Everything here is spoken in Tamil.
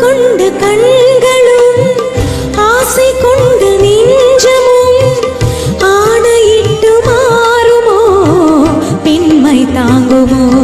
கொண்டு கண்களும் ஆசை கொண்டு நெஞ்சமும் ஆணையிட்டு மாறுமோ? பெண்மை தாங்குமோ?